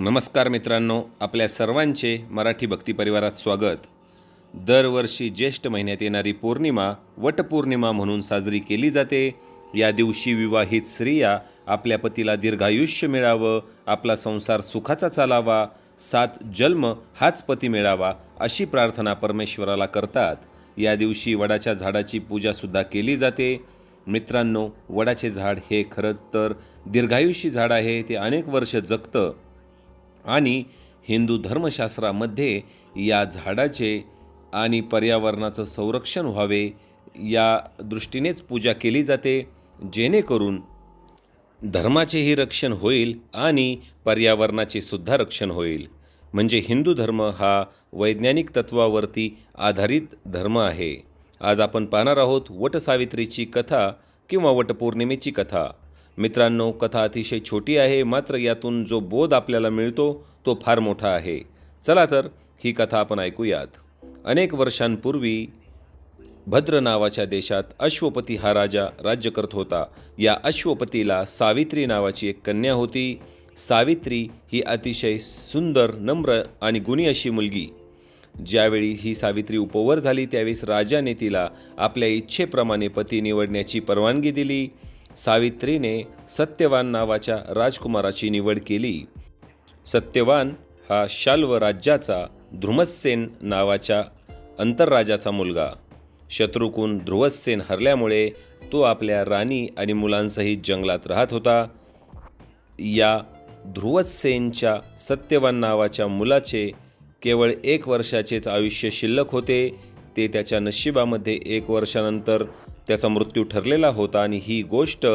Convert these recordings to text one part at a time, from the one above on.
नमस्कार मित्रांनो आपल्या सर्वांचे मराठी भक्ती परिवारात स्वागत. दरवर्षी ज्येष्ठ महिन्यात येणारी पौर्णिमा वटपौर्णिमा म्हणून साजरी केली जाते. या दिवशी विवाहित स्त्रिया आपल्या पतीला दीर्घायुष्य मिळावं आपला संसार सुखाचा चालावा सात जन्म हाच पती मिळावा अशी प्रार्थना परमेश्वराला करतात. या दिवशी वडाच्या झाडाची पूजासुद्धा केली जाते. मित्रांनो वडाचे झाड हे खरंच तर दीर्घायुषी झाड आहे ते अनेक वर्ष जगतं. आणि हिंदू धर्मशास्त्रामध्ये या झाडाचे आणि पर्यावरणाचं संरक्षण व्हावे या दृष्टीनेच पूजा केली जाते. जेणेकरून धर्माचेही रक्षण होईल आणि पर्यावरणाचे सुद्धा रक्षण होईल. म्हणजे हिंदू धर्म हा वैज्ञानिक तत्वावरती आधारित धर्म आहे. आज आपण पाहणार आहोत वटसावित्रीची कथा किंवा वटपौर्णिमेची कथा. मित्रांनो कथा अतिशय छोटी आहे मात्र यातून जो बोध आपल्याला मिळतो तो फार मोठा आहे. चला तर ही कथा आपण ऐकूयात. अनेक वर्षांपूर्वी भद्र नावाच्या देशात अश्वपती हा राजा राज्य करत होता. या अश्वपतीला सावित्री नावाची एक कन्या होती. सावित्री ही अतिशय सुंदर नम्र आणि गुणी अशी मुलगी. ज्यावेळी ही सावित्री उपवर झाली त्यावेळेस राजाने तिला आपल्या इच्छेप्रमाणे पती निवडण्याची परवानगी दिली. सावित्रीने सत्यवान नावाच्या राजकुमाराची निवड केली. सत्यवान हा शाल्व राज्याचा ध्रुमसेन नावाच्या अंतरराजाचा मुलगा. शत्रुकून ध्रुवसेन हरल्यामुळे तो आपल्या राणी आणि मुलांसहित जंगलात राहत होता. या ध्रुवसेनच्या सत्यवान नावाच्या मुलाचे केवळ एक वर्षाचेच आयुष्य शिल्लक होते ते त्याच्या नशिबामध्ये एक वर्षानंतर त्याचा मृत्यू ठरलेला होता आणि ही गोष्ट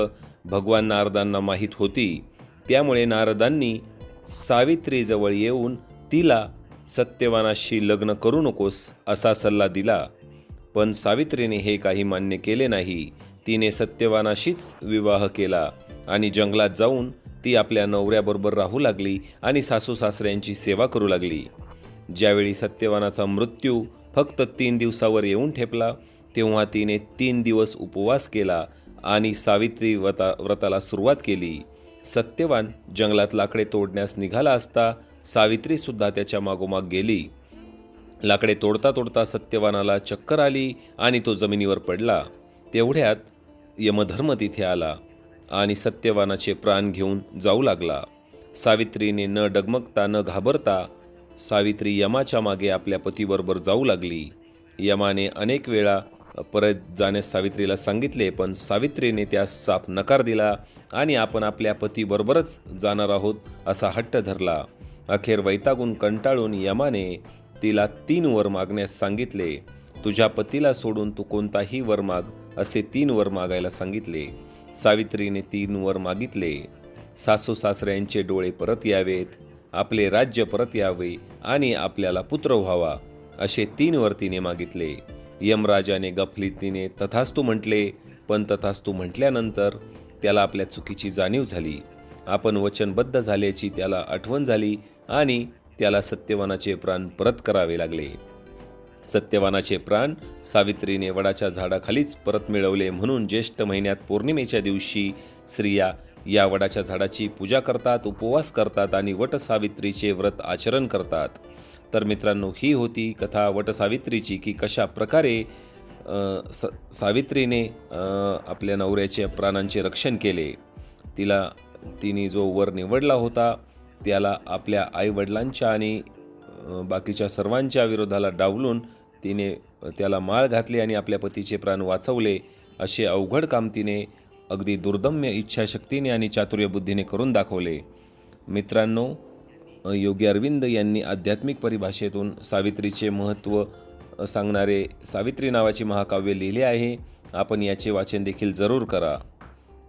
भगवान नारदांना माहीत होती. त्यामुळे नारदांनी सावित्रीजवळ येऊन तिला सत्यवानाशी लग्न करू नकोस असा सल्ला दिला. पण सावित्रीने हे काही मान्य केले नाही. तिने सत्यवानाशीच विवाह केला आणि जंगलात जाऊन ती आपल्या नवऱ्याबरोबर राहू लागली आणि सासू सासऱ्यांची सेवा करू लागली. ज्यावेळी सत्यवानाचा मृत्यू फक्त तीन दिवसावर येऊन ठेपला तेव्हा तिने तीन दिवस उपवास केला आणि सावित्री व्रता व्रताला सुरुवात केली. सत्यवान जंगलात लाकडे तोडण्यास निघाला असता सावित्रीसुद्धा त्याच्या मागोमाग गेली. लाकडे तोडता तोडता सत्यवानाला चक्कर आली आणि तो जमिनीवर पडला. तेवढ्यात यमधर्म तिथे आला आणि सत्यवानाचे प्राण घेऊन जाऊ लागला. सावित्रीने न डगमगता न घाबरता सावित्री यमाच्या मागे आपल्या पतीबरोबर जाऊ लागली. यमाने अनेक वेळा परत जाण्यास सावित्रीला सांगितले पण सावित्रीने त्यास साफ नकार दिला आणि आपण आपल्या पतीबरोबरच जाणार आहोत असा हट्ट धरला. अखेर वैतागून कंटाळून यमाने तिला तीन वर मागण्यास सांगितले तुझ्या पतीला सोडून तू कोणताही वर माग असे तीन वर मागायला सांगितले. सावित्रीने तीन वर मागितले सासू सासऱ्यांचे डोळे परत यावेत आपले राज्य परत यावे आणि आपल्याला पुत्र व्हावा असे तीन वर तिने मागितले. यमराजाने गफलीतीने तथास्तू म्हटले पण तथास्तू म्हटल्यानंतर त्याला आपल्या चुकीची जाणीव झाली. आपण वचनबद्ध झाल्याची त्याला आठवण झाली आणि त्याला सत्यवानाचे प्राण परत करावे लागले. सत्यवानाचे प्राण सावित्रीने वडाच्या झाडाखालीच परत मिळवले म्हणून ज्येष्ठ महिन्यात पौर्णिमेच्या दिवशी स्त्रिया या वडाच्या झाडाची पूजा करतात उपवास करतात आणि वटसावित्रीचे व्रत आचरण करतात. तर मित्रांनो ही होती कथा वटसावित्रीची की कशा प्रकारे स सावित्रीने आपल्या नवऱ्याच्या प्राणांचे रक्षण केले. तिला तिने जो वर निवडला होता त्याला आपल्या आईवडिलांच्या आणि बाकीच्या सर्वांच्या विरोधाला डावलून तिने त्याला माळ घातली आणि आपल्या पतीचे प्राण वाचवले. असे अवघड काम तिने अगदी दुर्दम्य इच्छाशक्तीने आणि चातुर्यबुद्धीने करून दाखवले. मित्रांनो योगी अरविंद यांनी आध्यात्मिक परिभाषेतून सावित्रीचे महत्त्व सांगणारे सावित्री नावाचे महाकाव्य लिहिले आहे. आपण याचे वाचन देखील जरूर करा.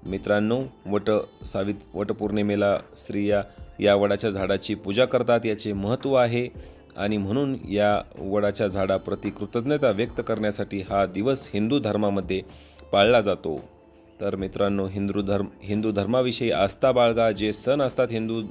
मित्रांनो वट सावित वटपौर्णिमेला स्त्रिया या वडाच्या झाडाची पूजा करतात याचे महत्त्व आहे. आणि म्हणून या वडाच्या झाडाप्रती कृतज्ञता व्यक्त करण्यासाठी हा दिवस हिंदू धर्मामध्ये पाळला जातो. तर मित्रांनो हिंदू धर्म हिंदू धर्माविषयी आस्था बाळगा जे सण असतात हिंदू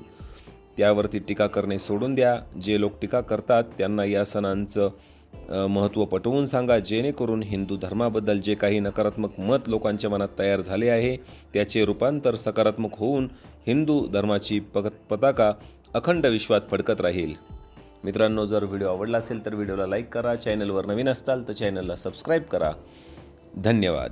त्यावरती टीका करणे सोडून द्या. जे लोक टीका करतात त्यांना या सणांचं महत्त्व पटवून सांगा. जेणेकरून हिंदू धर्माबद्दल जे काही नकारात्मक मत लोकांच्या मनात तयार झाले आहे त्याचे रूपांतर सकारात्मक होऊन हिंदू धर्माची पक पताका अखंड विश्वात फडकत राहील. मित्रांनो जर व्हिडिओ आवडला असेल तर व्हिडिओला लाईक करा. चॅनलवर नवीन असताल तर चॅनलला सबस्क्राईब करा. धन्यवाद.